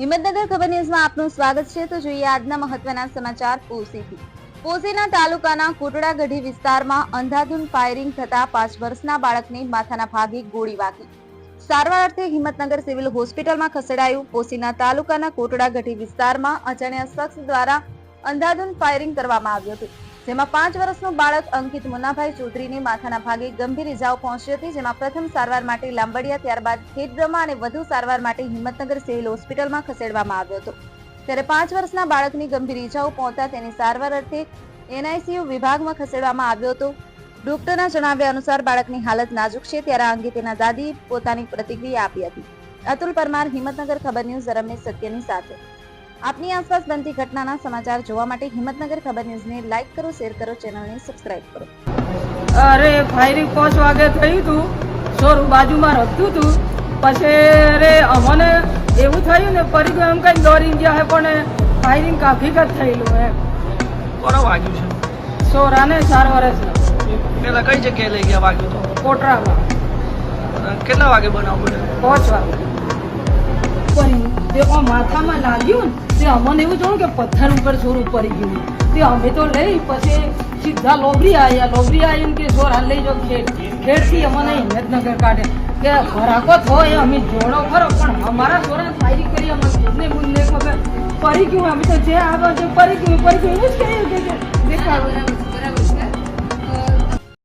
હિંમતનગર ખબર ન્યૂઝમાં આપનું સ્વાગત છે. તો જોઈએ આજના મહત્વના સમાચાર પોસીથી પોસીના તાલુકાના કોટડાગઢી વિસ્તારમાં અંધાધૂન ફાયરિંગ થતા પાંચ વર્ષના બાળકને માથાના ભાગે ગોળી વાગી. સારવાર અર્થે હિંમતનગર સિવિલ હોસ્પિટલમાં ખસેડાયું. પોસીના તાલુકાના કોટડાગઢી વિસ્તારમાં અજાણ્યા શખ્સ દ્વારા અંધાધૂન ફાયરિંગ કરવામાં આવ્યું હતું. જેમાં પાંચ વર્ષનું બાળક અંકિત મુન્નાભાઈ ચૌધરીને માથાના ભાગે ગંભીર ઇજાઓ પહોંચી હતી, જેમાં પ્રથમ સારવાર માટે લાંબડિયા, ત્યારબાદ ખેડબ્રહ્મા અને વધુ સારવાર માટે હિંમતનગર સિવિલ હોસ્પિટલમાં ખસેડવામાં આવ્યો હતો. ત્યારે પાંચ વર્ષના બાળકની ગંભીર ઇજાઓ પહોંચતા તેની સારવાર અર્થે એનઆઈસીયુ વિભાગમાં ખસેડવામાં આવ્યો હતો. ડોક્ટરના જણાવ્યા અનુસાર બાળકની હાલત નાજુક છે, ત્યારે આ અંગે તેના દાદી પોતાની પ્રતિક્રિયા આપી હતી. અતુલ પરમાર, હિંમતનગર ખબર ન્યૂઝ રમેશ સત્યની સાથે. આપની આસપાસ બનતી ઘટનાના સમાચાર જોવા માટે હિંમતનગર ખબર ન્યૂઝને લાઇક કરો શેર કરો ચેનલને સબસ્ક્રાઇબ કરો. અરે ફાયરિંગ પાંચ વાગે થયું હતું સોરું બાજુમાં રખતું હતું પછી અરે અમને એવું થયું ને ફરી ગયું એમ કઈ દોરી ગયા હે પણ ફાયરિંગ કાફી જ થયેલું એમ. કોને વાગ્યું છે? સોરાને ચાર વર્ષના પેલા કઈ જગ્યાએ લઈ ગયા વાગ્યું તો? કોટરામાં. કેટલા વાગે બનાવ બન્યો પાંચ વાગે. તે માથામાં લાગ્યું ને, તે અમને એવું જોયું કે પથ્થર ઉપર સોરું પડી ગયું. તે અમે તો લઈ, પછી સીધા લોબરી આવ્યા લોબરી આવીને કે સોર હાલ લઈ જાઓ ખેડ. ખેડથી અમને હિંમતનગર કાઢે. કે ખોરાકો થો એ અમે જોડો ખરો, પણ અમારા સોરા ફાયરી કરી અમે ખુદને બુદને ખબર પડી ગયું, અમે તો જે આગળ જે પડી ગયું પડી ગયું, એવું જ કહીએ કે દેખાડો.